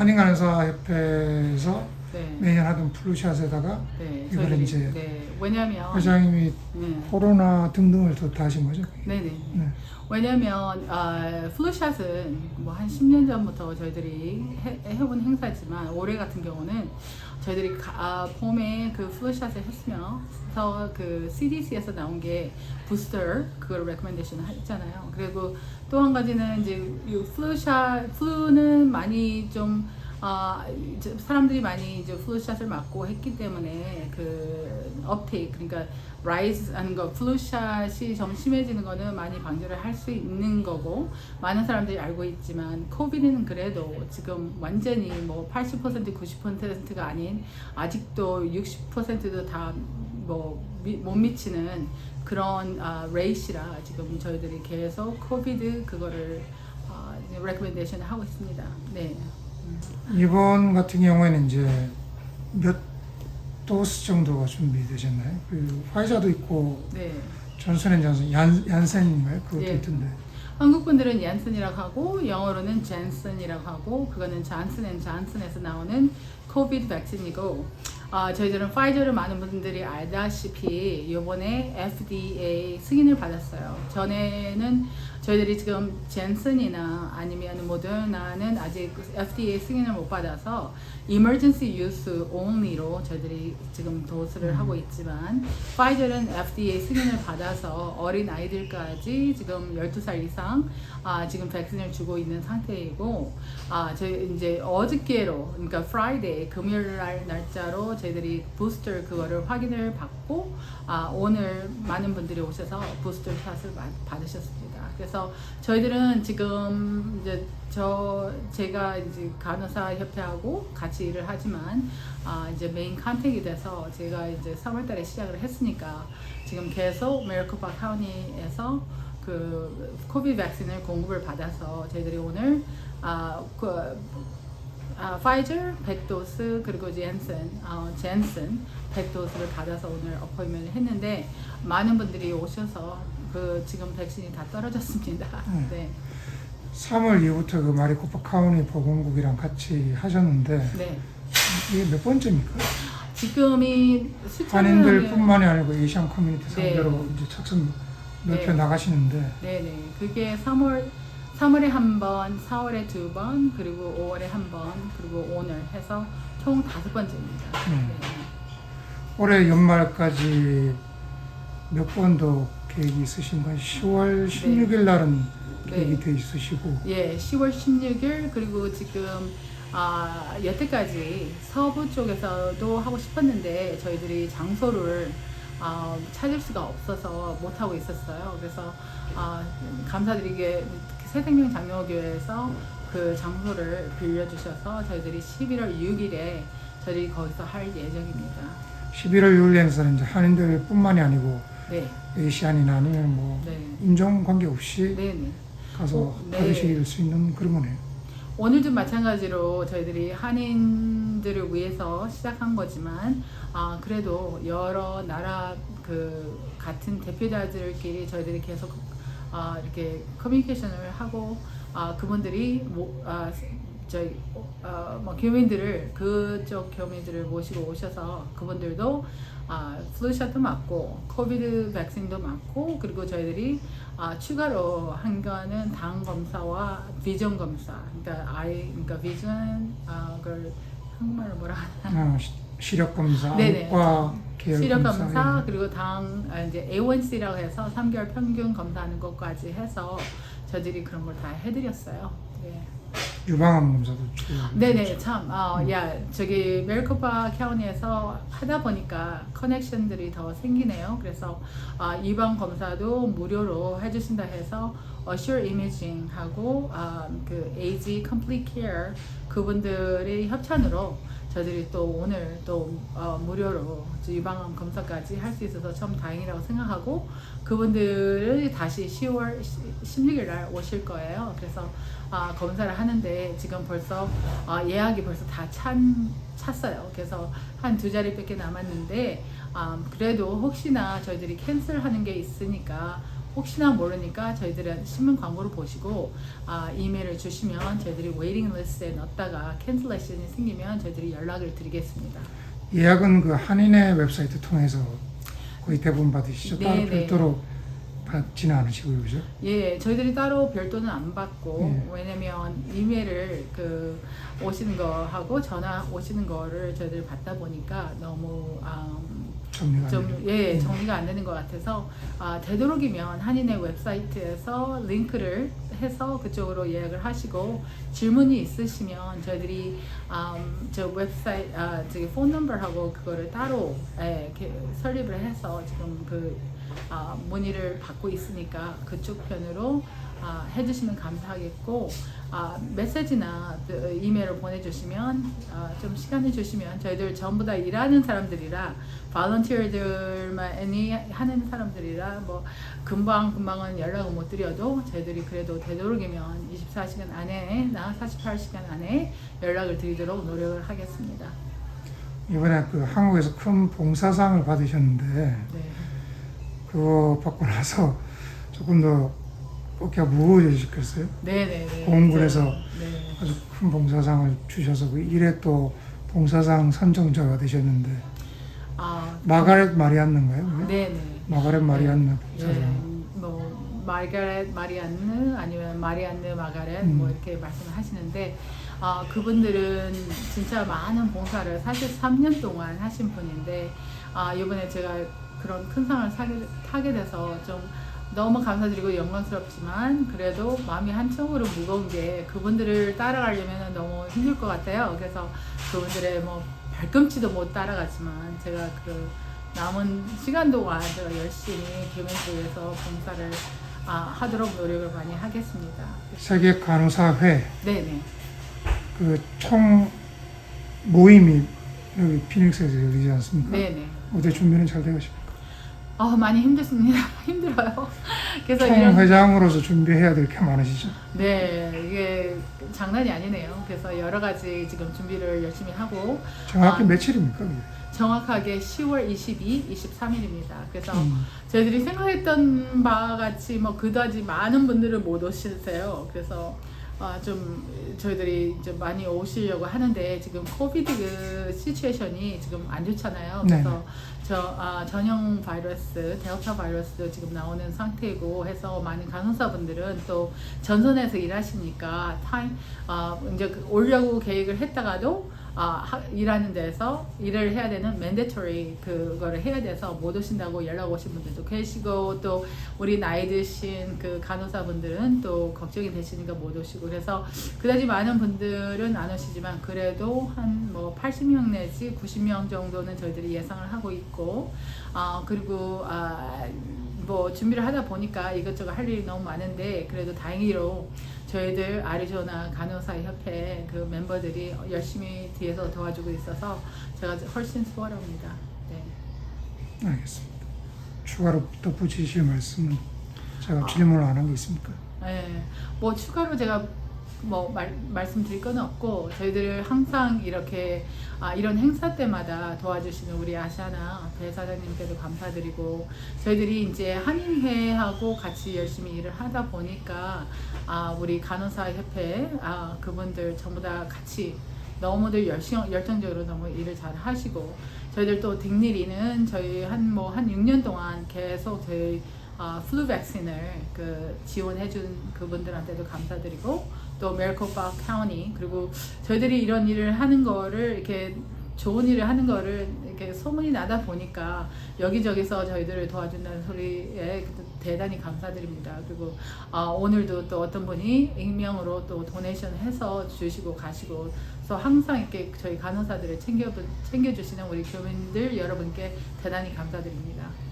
한인간호사협회에서 네. 매년 하던 플루샷에다가 네. 이번에 저희들이- 이제 네. 왜냐면 회장님이 네. 코로나 등등을 더 다신 거죠. 네네. 네. 왜냐면 아, 플루샷은 뭐 한 10년 전부터 저희들이 해, 해온 행사지만 올해 같은 경우는 저희들이 가, 아, 봄에 그 플루샷을 했으면 그 CDC에서 나온 게 부스터 그걸 레코멘데이션 했잖아요. 그리고 또 한 가지는 이제 이 플루샷 플루는 많이 좀 아, 사람들이 많이 이제 플루샷을 맞고 했기 때문에 그 업테이크 그러니까 라이즈 하는 거 플루샷이 좀 심해지는 거는 많이 방지를 할 수 있는 거고 많은 사람들이 알고 있지만 코비드는 그래도 지금 완전히 뭐 80% 90%가 아닌 아직도 60%도 다 뭐 못 미치는 그런 아, 레이시라 지금 저희들이 계속 코비드 그거를 아, 이제 레코멘데이션 하고 있습니다. 네. 이번 같은 경우에는 이제 몇 도스 정도가 준비되셨나요? 그 화이자도 있고 네. 존슨앤존슨 얀 얀센인가요? 그것도 예. 있던데. 한국 분들은 얀슨이라고 하고 영어로는 젠슨이라고 하고 그거는 잔슨 앤 잔슨에서 나오는 코비드 백신이고 아, 저희들은 파이저를 많은 분들이 알다시피 이번에 FDA 승인을 받았어요. 전에는 저희들이 지금 젠슨이나 아니면 모더나는 아직 FDA 승인을 못 받아서 emergency use only로 저희들이 지금 도수를 하고 있지만 파이저는 FDA 승인을 받아서 어린 아이들까지 지금 12살 이상 아, 지금 백신을 주고 있는 상태이고 아, 저희 이제 어저께로 그러니까 프라이데이 금요일 날 날짜로 저희들이 부스터 그거를 확인을 받고 아, 오늘 많은 분들이 오셔서 부스터 샷을 받- 받으셨습니다. 그래서 저희들은 지금 이제 저 제가 이제 간호사 협회하고 같이 일을 하지만 아 이제 메인 컨택이 돼서 제가 이제 3월달에 시작을 했으니까 지금 계속 메리코파 카운티에서 그 코비드 백신을 공급을 받아서 저희들이 오늘 아 그 아, 파이저 100도스 그리고 젠슨 어, 젠슨 100도스를 받아서 오늘 어포인트를 했는데 많은 분들이 오셔서 그 지금 백신이 다 떨어졌습니다. 음. 네. 3월 이후부터 그 마리코파 카운티 보건국이랑 같이 하셨는데 네. 이게 몇 번째입니까? 지금이 한인들뿐만이 아니고 에이시안 커뮤니티 네. 상대로 이제 착선 넓혀 네. 나가시는데 네네 그게 3월 3월에 한 번, 4월에 두 번, 그리고 5월에 한 번, 그리고 오늘 해서 총 다섯 번째입니다. 음. 네. 올해 연말까지 몇 번 더 계획이 있으신 건 10월 16일 날은 네. 계획이 돼 있으시고 예, 10월 16일 그리고 지금 아, 여태까지 서부 쪽에서도 하고 싶었는데 저희들이 장소를 아, 찾을 수가 없어서 못 하고 있었어요. 그래서 아, 감사드리게 새생명 장로교회에서 그 장소를 빌려주셔서 저희들이 11월 6일에 저희들이 거기서 할 예정입니다. 11월 6일 행사는 이제 한인들뿐만이 아니고 네, 에이시안이나 아니면 뭐 네, 인종 관계 없이 네, 네. 가서 어, 네. 받으실 수 있는 그런 거네요. 오늘도 마찬가지로 저희들이 한인들을 위해서 시작한 거지만 아 그래도 여러 나라 그 같은 대표자들끼리 저희들이 계속 아 이렇게 커뮤니케이션을 하고 아 그분들이 뭐, 아, 저희 어, 뭐 교민들을 그쪽 교민들을 모시고 오셔서 그분들도 아, 플루샷도 맞고 코비드 백신도 맞고 그리고 저희들이 아, 추가로 한 거는 당 검사와 비전 검사 그러니까 아이 그러니까 비전 아 그걸 한국말로 뭐라 하나 어, 시- 시력 검사, 네네. 시력 검사. 그리고 당 아, 이제 A1C라고 해서 3개월 평균 검사하는 것까지 해서 저희들이 그런 걸 다 해드렸어요. 예. 유방암 검사도 네네 참, 어, 야 저기 메리코파 카운티에서 하다 보니까 커넥션들이 더 생기네요. 그래서 아, 이방 검사도 무료로 해주신다 해서 어슈어 이미징 하고 아, 그 AG Complete Care 그분들의 협찬으로 저희들이 또 오늘 또 어, 무료로 유방암 검사까지 할 수 있어서 참 다행이라고 생각하고 그분들을 다시 10월 16일 날 오실 거예요. 그래서 아, 검사를 하는데 지금 벌써 아, 예약이 벌써 다 찬, 찼어요. 그래서 한 두 자리밖에 남았는데 아, 그래도 혹시나 저희들이 캔슬하는 게 있으니까 혹시나 모르니까 저희들은 신문 광고를 보시고 아, 이메일을 주시면 저희들이 웨이팅 리스트에 넣었다가 캔슬레이션이 생기면 저희들이 연락을 드리겠습니다. 예약은 그 한인의 웹사이트 통해서 거의 대부분 받으시죠? 네, 따로 네. 별도로 받지는 않으시고요, 그죠? 예, 저희들이 따로 별도는 안 받고 예. 왜냐면 이메일을 그 오시는 거하고 전화 오시는 거를 저희들이 받다 보니까 너무 음, 정리가 안좀 되는. 예, 음. 정리가 안 되는 것 같아서 아, 되도록이면 한인의 웹사이트에서 링크를 해서 그쪽으로 예약을 하시고 질문이 있으시면 저희들이 음, 저 웹사이트 아, 저기 폰 넘버하고 그거를 따로 예, 이렇게 설립을 해서 지금 그 아, 문의를 받고 있으니까 그쪽 편으로 아, 해주시면 감사하겠고 아, 메시지나 그 이메일을 보내주시면 아, 좀 시간을 주시면 저희들 전부 다 일하는 사람들이라 발런티어들만이 하는 사람들이라 뭐 금방 금방은 연락을 못 드려도 저희들이 그래도 되도록이면 24시간 안에 나 48시간 안에 연락을 드리도록 노력을 하겠습니다. 이번에 그 한국에서 큰 봉사상을 받으셨는데 네. 그거 받고 나서 조금 더 어깨가 무거워지셨겠어요? 네네네. 공군에서 네. 아주 큰 봉사상을 주셔서 그 일회 또 봉사상 선정자가 되셨는데 아, 마가렛 마리안느인가요? 그게? 네네. 마가렛 마리안느 예, 봉사상. 뭐 마르가렛 마리안느 아니면 마리안느 마가렛 음. 뭐 이렇게 말씀을 하시는데 아 그분들은 진짜 많은 봉사를 사실 3년 동안 하신 분인데 아 이번에 제가 그런 큰 상을 사게, 타게 돼서 좀 너무 감사드리고 영광스럽지만 그래도 마음이 한쪽으로 무거운 게 그분들을 따라가려면 너무 힘들 것 같아요. 그래서 그분들의 뭐 발꿈치도 못 따라가지만 제가 그 남은 시간 동안 제가 열심히 교민쪽에서 봉사를 아, 하도록 노력을 많이 하겠습니다. 세계 간호사회 네네. 그 총 모임이 여기 피닉스에서 열리지 않습니까? 네네. 어제 준비는 잘 되십니까? 아 많이 힘들습니다. 힘들어요. 그래서 총 회장으로서 준비해야 될 게 많으시죠? 네 이게 장난이 아니네요. 그래서 여러 가지 지금 준비를 열심히 하고 정확히 아. 며칠입니까? 정확하게 10월 22, 23일입니다. 그래서 음. 저희들이 생각했던 바와 같이 뭐 그다지 많은 분들을 못 오시세요. 그래서 아, 좀 저희들이 좀 많이 오시려고 하는데 지금 코비드 그 시츄에이션이 지금 안 좋잖아요. 그래서 저 아, 전형 바이러스, 델타 바이러스도 지금 나오는 상태이고 해서 많은 간호사분들은 또 전선에서 일하시니까 타임 아, 이제 그 오려고 계획을 했다가도 아, 하- 일하는 데서 일을 해야 되는 mandatory 그거를 해야 돼서 못 오신다고 연락 오신 분들도 계시고 또 우리 나이 드신 그 간호사분들은 또 걱정이 되시니까 못 오시고 그래서 그다지 많은 분들은 안 오시지만 그래도 한 뭐 80명 내지 90명 정도는 저희들이 예상을 하고 있고 아 그리고 아뭐 준비를 하다 보니까 이것저것 할 일이 너무 많은데 그래도 다행히로 저희들 아리조나 간호사 협회 그 멤버들이 열심히 뒤에서 도와주고 있어서 제가 훨씬 수월합니다. 네. 알겠습니다. 추가로 덧붙이실 말씀은 아. 제가 질문을 안 한 게 있습니까? 네, 뭐 추가로 제가 뭐 말, 말씀드릴 건 없고 저희들을 항상 이렇게 아, 이런 행사 때마다 도와주시는 우리 아샤나 배 사장님께도 감사드리고 저희들이 이제 한인회하고 같이 열심히 일을 하다 보니까 아, 우리 간호사 협회 아, 그분들 전부 다 같이 너무들 열심 열정적으로 너무 일을 잘 하시고 저희들 또 딩리리는 저희 한 뭐 한 6년 동안 계속 저희 아, 플루 백신을 그 지원해준 그분들한테도 감사드리고 또 메리코파 카운티 그리고 저희들이 이런 일을 하는 거를 이렇게 좋은 일을 하는 거를 이렇게 소문이 나다 보니까 여기저기서 저희들을 도와준다는 소리에 대단히 감사드립니다. 그리고 아, 오늘도 또 어떤 분이 익명으로 또 도네이션 해서 주시고 가시고 그래서 항상 이렇게 저희 간호사들을 챙겨 챙겨주시는 우리 교민들 여러분께 대단히 감사드립니다.